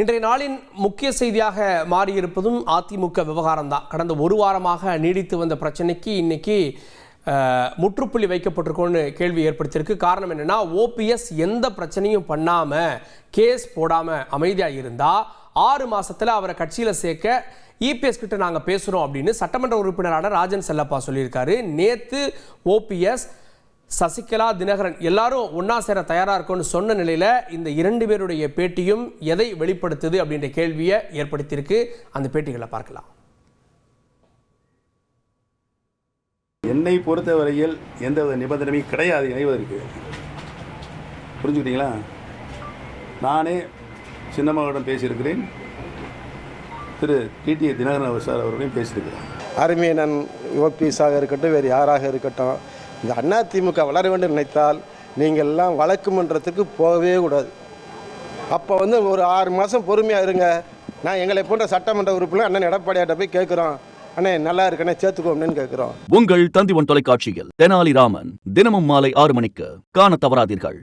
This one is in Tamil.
இன்றைய நாளின் முக்கிய செய்தியாக மாறியிருப்பதும் அதிமுக விவகாரம் தான் கடந்த ஒரு வாரமாக நீடித்து வந்த பிரச்சனைக்கு இன்னைக்கு முற்றுப்புள்ளி வைக்கப்பட்டிருக்கோன்னு கேள்வி ஏற்படுத்தியிருக்கு. காரணம் என்னென்னா ஓபிஎஸ் எந்த பிரச்சனையும் பண்ணாமல் கேஸ் போடாம அமைதியாக இருந்தால் ஆறு மாதத்தில் அவரை கட்சியில் சேர்க்க இபிஎஸ் கிட்ட நாங்கள் பேசுகிறோம் அப்படின்னு சட்டமன்ற உறுப்பினரான ராஜன் செல்லப்பா சொல்லியிருக்காரு. நேற்று ஓபிஎஸ் சசிகலா தினகரன் எல்லாரும் ஒண்ணா சேர தயாரா இருக்கும்னு சொன்ன நிலையில இந்த இரண்டு பேருடைய பேட்டியும் எதை வெளிப்படுத்துது அப்படின்ற கேள்வியை ஏற்படுத்தியிருக்கு. அந்த பேட்டிகளை பார்க்கலாம். என்னை பொறுத்தவரையில் எந்தவித நிபந்தனையும் கிடையாது இணைவதற்கு. புரிஞ்சுக்கிட்டீங்களா? நானே சின்னம்மாவிடம் பேசியிருக்கிறேன். திரு டிடி தினகரன் சார் அவர்களையும் பேசியிருக்கிறேன். அருமையனன் ஓபிஎஸாக இருக்கட்டும் வேறு யாராக இருக்கட்டும் இந்த திமுக வளர வேண்டும் நினைத்தால் நீங்கள் எல்லாம் வழக்கு மன்றத்துக்கு போகவே கூடாது. அப்போ வந்து ஒரு ஆறு மாதம் பொறுமையாக இருங்க. நான் எங்களை போன்ற சட்டமன்ற உறுப்பினர் அண்ணன் எடப்பாடியாட்ட போய் கேட்குறோம் அண்ணே நல்லா இருக்கனே சேர்த்துக்கோ அப்படின்னு கேட்குறோம் உங்கள் தந்திவன் தொலைக்காட்சியில் தெனாலிராமன் தினமும் மாலை ஆறு மணிக்கு காண தவறாதீர்கள்.